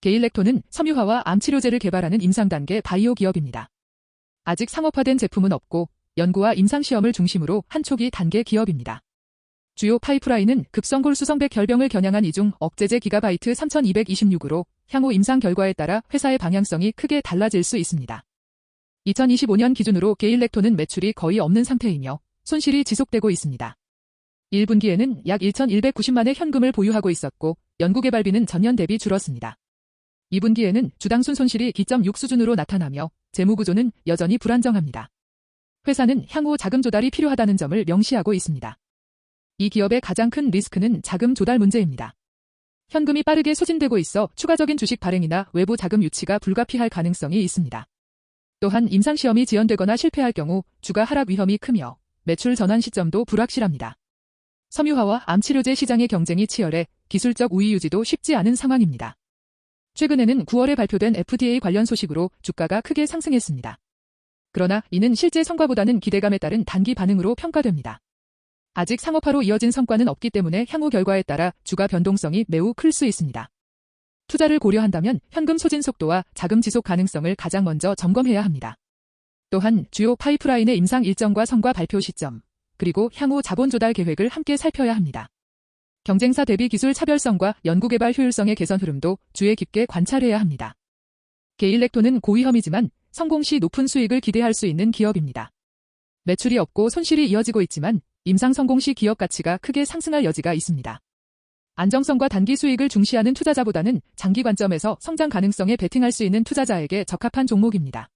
게일렉토는 섬유화와 암치료제를 개발하는 임상 단계 바이오 기업입니다. 아직 상업화된 제품은 없고 연구와 임상시험을 중심으로 한 초기 단계 기업입니다. 주요 파이프라인은 급성골 수성백 결병을 겨냥한 이중 억제제 기가바이트 3226으로 향후 임상 결과에 따라 회사의 방향성이 크게 달라질 수 있습니다. 2025년 기준으로 게일렉토는 매출이 거의 없는 상태이며 손실이 지속되고 있습니다. 1분기에는 약 1,190만의 현금을 보유하고 있었고 연구개발비는 전년 대비 줄었습니다. 2분기에는 주당순 손실이 기점6 수준으로 나타나며 재무구조는 여전히 불안정합니다. 회사는 향후 자금 조달이 필요하다는 점을 명시하고 있습니다. 이 기업의 가장 큰 리스크는 자금 조달 문제입니다. 현금이 빠르게 소진되고 있어 추가적인 주식 발행이나 외부 자금 유치가 불가피할 가능성이 있습니다. 또한 임상시험이 지연되거나 실패할 경우 주가 하락 위험이 크며 매출 전환 시점도 불확실합니다. 섬유화와 암치료제 시장의 경쟁이 치열해 기술적 우위 유지도 쉽지 않은 상황입니다. 최근에는 9월에 발표된 FDA 관련 소식으로 주가가 크게 상승했습니다. 그러나 이는 실제 성과보다는 기대감에 따른 단기 반응으로 평가됩니다. 아직 상업화로 이어진 성과는 없기 때문에 향후 결과에 따라 주가 변동성이 매우 클 수 있습니다. 투자를 고려한다면 현금 소진 속도와 자금 지속 가능성을 가장 먼저 점검해야 합니다. 또한 주요 파이프라인의 임상 일정과 성과 발표 시점, 그리고 향후 자본 조달 계획을 함께 살펴야 합니다. 경쟁사 대비 기술 차별성과 연구개발 효율성의 개선 흐름도 주에 깊게 관찰해야 합니다. 게일렉토는 고위험이지만 성공 시 높은 수익을 기대할 수 있는 기업입니다. 매출이 없고 손실이 이어지고 있지만 임상 성공 시 기업 가치가 크게 상승할 여지가 있습니다. 안정성과 단기 수익을 중시하는 투자자보다는 장기 관점에서 성장 가능성에 베팅할 수 있는 투자자에게 적합한 종목입니다.